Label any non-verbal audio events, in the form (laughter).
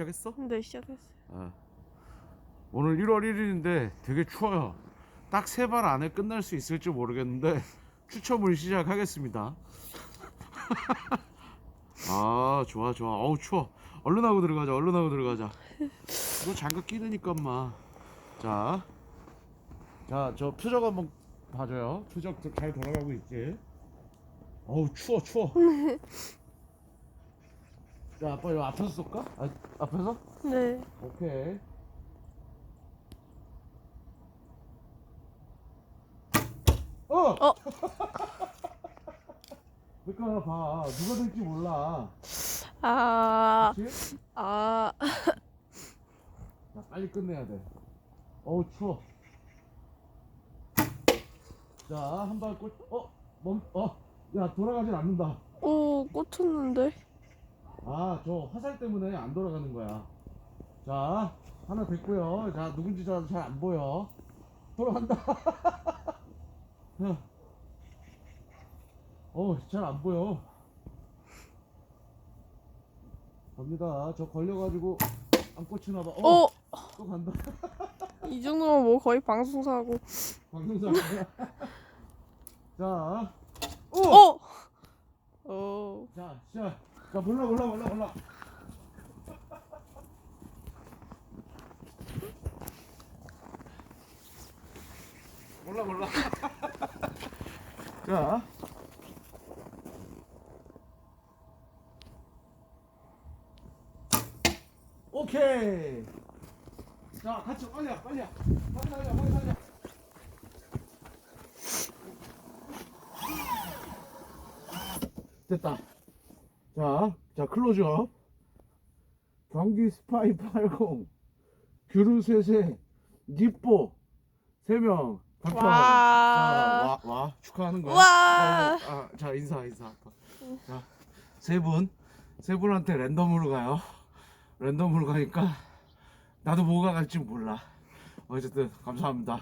시작했어? 네 시작했어요. 어. 오늘 1월 1일인데 되게 추워요. 딱 세 발 안에 끝날 수 있을지 모르겠는데 추첨을 시작하겠습니다. (laughs) 아 좋아 좋아. 어우 추워. 얼른 하고 들어가자. 얼른 하고 들어가자. 이거 장갑 끼느니까 마. 자, 자저 표적 한번 봐줘요. 표적 잘 돌아가고 있지? 어우 추워 추워. (laughs) 자 아빠 이거 앞에서 쏠까? 아, 앞에서? 네. 오케이. 어! 어. (laughs) 그러니까 봐. 누가 될지 몰라. 아, 그치? 아, (laughs) 자, 빨리 끝내야 돼. 어우, 추워. 자, 한발 꽂, 어? 멈, 어? 야, 돌아가진 않는다. 오, 꽂혔는데. 아, 저 화살 때문에 안 돌아가는 거야. 자, 하나 됐고요. 자, 누군지 잘 안 보여. 돌아간다. 야. (laughs) 어, 잘 안 보여. 갑니다. 저 걸려가지고 안 꽂히나 봐. 어, 어, 또 간다. 이 정도면 뭐 거의 방송사고. 방송사. (laughs) 자, 오! 어, 어, 자, 시작. 자, 몰라, 몰라, 몰라, 몰라. 몰라, 몰라. (laughs) 자. 오케이. 자, 같이 빨리 와, 빨리 와. 빨리 살려. 됐다. 자, 자 클로즈업. 경기 스파이 80 규르세세 니뽀 세명 당첨. 와. 자, 와, 와 축하하는 거야. 와. 아, 아, 자 인사 인사. 자, 세 분, 세 분한테 랜덤으로 가요. 랜덤으로 가니까 나도 뭐가 갈지 몰라. 어쨌든 감사합니다.